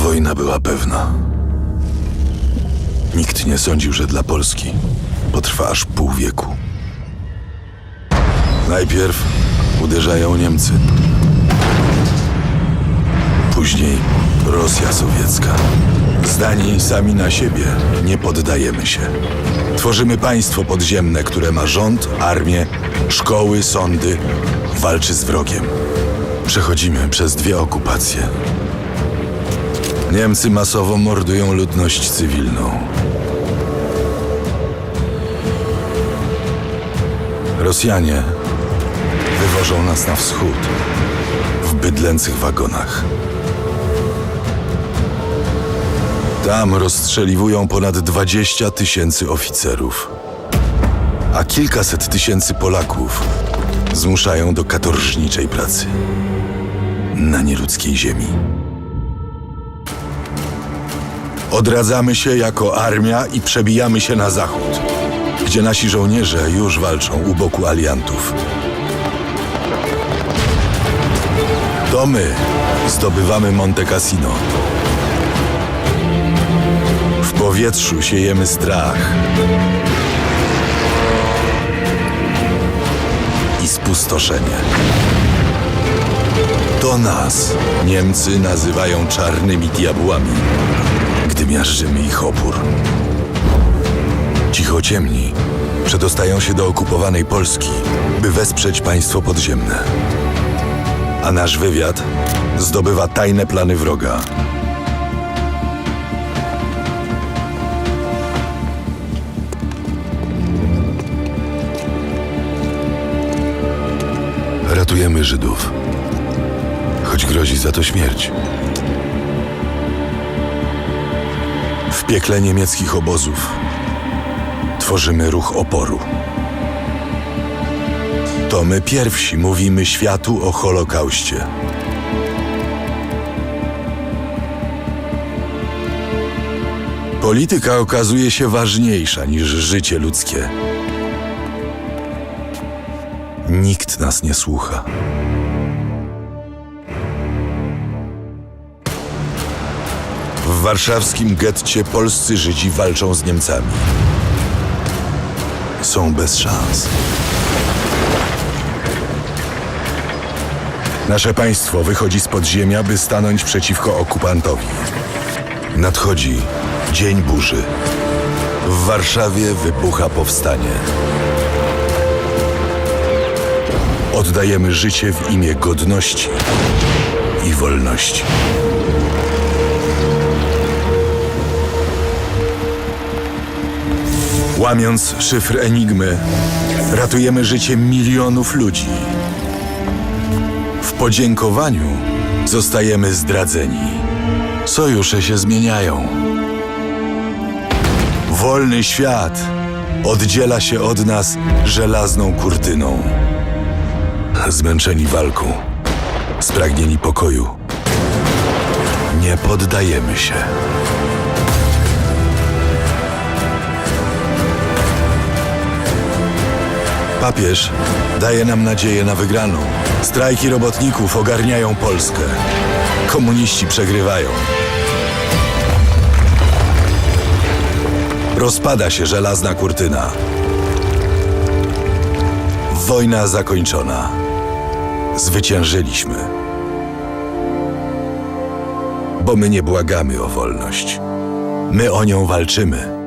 wojna była pewna. Nikt nie sądził, że dla Polski potrwa aż pół wieku. Najpierw uderzają Niemcy. Później Rosja sowiecka. Zdani sami na siebie, nie poddajemy się. Tworzymy państwo podziemne, które ma rząd, armię, szkoły, sądy, walczy z wrogiem. Przechodzimy przez dwie okupacje. Niemcy masowo mordują ludność cywilną. Rosjanie wywożą nas na wschód w bydlęcych wagonach. Tam rozstrzeliwują ponad 20 tysięcy oficerów, a kilkaset tysięcy Polaków zmuszają do katorżniczej pracy na nieludzkiej ziemi. Odradzamy się jako armia i przebijamy się na zachód, gdzie nasi żołnierze już walczą u boku aliantów. To my zdobywamy Monte Cassino. W powietrzu siejemy strach i spustoszenie. To nas Niemcy nazywają czarnymi diabłami, miażdżymy ich opór. Cichociemni przedostają się do okupowanej Polski, by wesprzeć państwo podziemne. A nasz wywiad zdobywa tajne plany wroga. Ratujemy Żydów, choć grozi za to śmierć. W piekle niemieckich obozów tworzymy ruch oporu. To my pierwsi mówimy światu o Holokauście. Polityka okazuje się ważniejsza niż życie ludzkie. Nikt nas nie słucha. W warszawskim getcie polscy Żydzi walczą z Niemcami. Są bez szans. Nasze państwo wychodzi z podziemia, by stanąć przeciwko okupantowi. Nadchodzi dzień burzy. W Warszawie wybucha powstanie. Oddajemy życie w imię godności i wolności. Łamiąc szyfr Enigmy, ratujemy życie milionów ludzi. W podziękowaniu zostajemy zdradzeni. Sojusze się zmieniają. Wolny świat oddziela się od nas żelazną kurtyną. Zmęczeni walką, spragnieni pokoju, nie poddajemy się. Papież daje nam nadzieję na wygraną. Strajki robotników ogarniają Polskę. Komuniści przegrywają. Rozpada się żelazna kurtyna. Wojna zakończona. Zwyciężyliśmy. Bo my nie błagamy o wolność. My o nią walczymy.